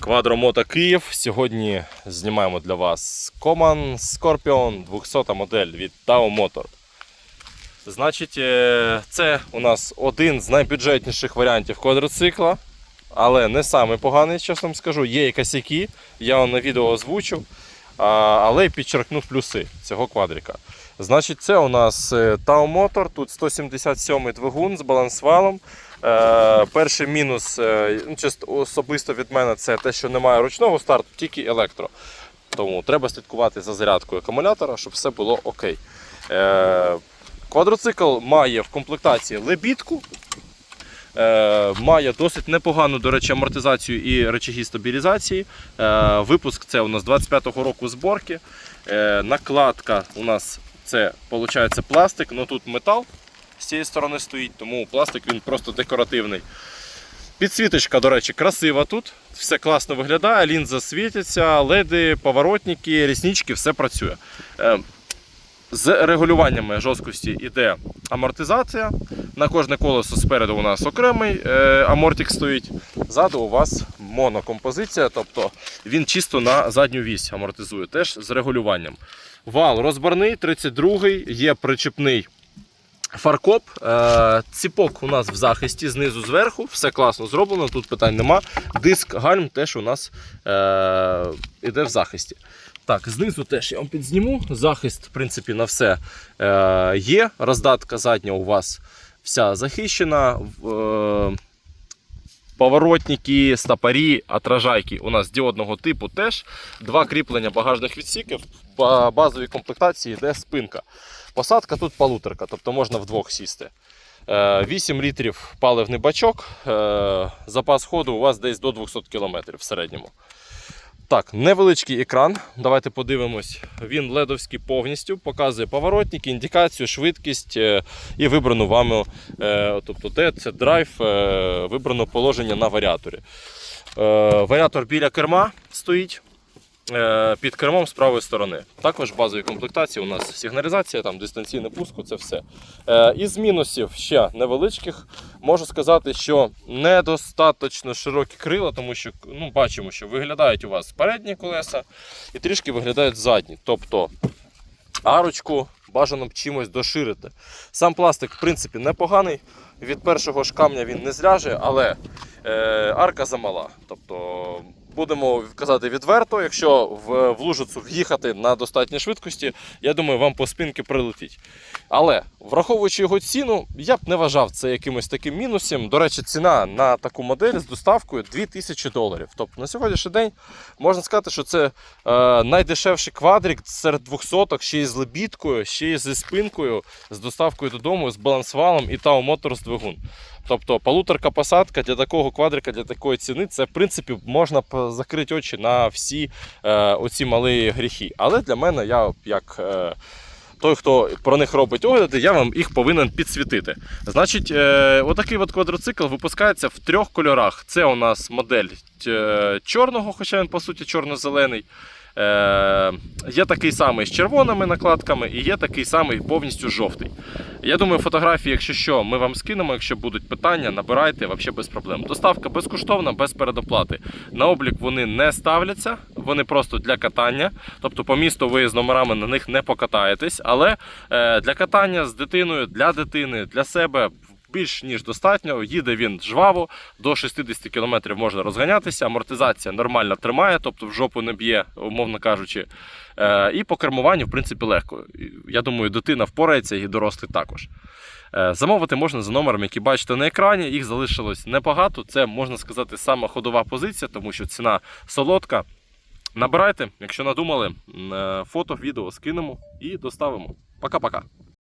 Квадромото Київ. Сьогодні знімаємо для вас Command Scorpion 200 модель від Tao Motor. Значить, е, це у нас один з найбюджетніших варіантів квадроцикла, але не самий поганий, чесно вам скажу. Є і косяки, я вам на відео озвучу, а, але й підчеркнув плюси цього квадрика. Значить, це у нас е, Tao Motor, тут 177 двигун з балансвалом. Е, перший мінус е, ну, особисто від мене це те, що немає ручного старту, тільки електро. Тому треба слідкувати за зарядкою акумулятора, щоб все було окей. Е, квадроцикл має в комплектації лебідку. Е, має досить непогану, до речі, амортизацію і речаги стабілізації. Е, випуск це у нас 25-го року зборки. Е, накладка у нас це виходить пластик, але тут метал з цієї сторони стоїть, тому пластик він просто декоративний. Підсвіточка, до речі, красива тут. Все класно виглядає, лінза світиться, леди, поворотники, ріснички, все працює. З регулюваннями жорсткості йде амортизація. На кожне колесо спереду у нас окремий е, амортик стоїть. Ззаду у вас монокомпозиція, тобто він чисто на задню вісь амортизує, теж з регулюванням. Вал розборний, 32-й, є причепний фаркоп. Е, ціпок у нас в захисті, знизу зверху, все класно зроблено, тут питань нема. Диск гальм теж у нас е, іде в захисті. Так, знизу теж я вам підзніму. Захист, в принципі, на все є. Роздатка задня у вас вся захищена. Е, Поворотники, стопорі, отражайки у нас діодного типу теж. Два кріплення багажних відсіків. По базовій комплектації йде спинка. Посадка тут полуторка, тобто можна вдвох сісти. Е, 8 літрів паливний бачок. Е, Запас ходу у вас десь до 200 км в середньому. Так, невеличкий екран. Давайте подивимось. Він ледовський повністю, показує поворотники, індикацію, швидкість е, і вибрану вами, е, тобто де це драйв, е, вибрано положення на варіаторі. Варіатор біля керма стоїть. Е, Під кермом з правої сторони. Також в базовій комплектації у нас сигналізація, там дистанційний пуск, це все. Е, Із мінусів ще невеличких. Можу сказати, що недостатньо широкі крила, тому що ну, бачимо, що виглядають у вас передні колеса і трішки виглядають задні. Тобто арочку бажано б чимось доширити. Сам пластик, в принципі, непоганий. Від першого ж камня він не зляже, але е, арка замала. Тобто, будемо казати відверто, якщо в, в лужицю в'їхати на достатній швидкості, я думаю, вам по спинки прилетить. Але враховуючи його ціну, я б не вважав це якимось таким мінусом. До речі, ціна на таку модель з доставкою 2000 доларів. Тобто на сьогоднішній день можна сказати, що це е, найдешевший квадрик серед 200 ще й з лебідкою, ще й зі спинкою, з доставкою додому, з балансвалом і Tao Motors двигун. Тобто полуторка посадка для такого квадрика, для такої ціни, це в принципі можна закрити очі на всі е, оці малі гріхи. Але для мене я як. Е, той, хто про них робить огляди, я вам їх повинен підсвітити. Значить, е, отакий от квадроцикл випускається в трьох кольорах. Це у нас модель е, чорного, хоча він по суті чорно-зелений. Е, є такий самий з червоними накладками і є такий самий повністю жовтий. Я думаю, фотографії, якщо що, ми вам скинемо. Якщо будуть питання, набирайте взагалі без проблем. Доставка безкоштовна, без передоплати. На облік вони не ставляться, вони просто для катання. Тобто по місту ви з номерами на них не покатаєтесь, але е, для катання з дитиною, для дитини, для себе. Більш ніж достатньо, їде він жваво, до 60 км можна розганятися, амортизація нормально тримає, тобто в жопу не б'є, умовно кажучи. Е, і по кермуванню, в принципі, легко. Я думаю, дитина впорається і дорослий також. Е, Замовити можна за номером, який бачите на екрані. Їх залишилось небагато. Це можна сказати сама ходова позиція, тому що ціна солодка. Набирайте, якщо надумали, е, фото, відео скинемо і доставимо. Пока-пока.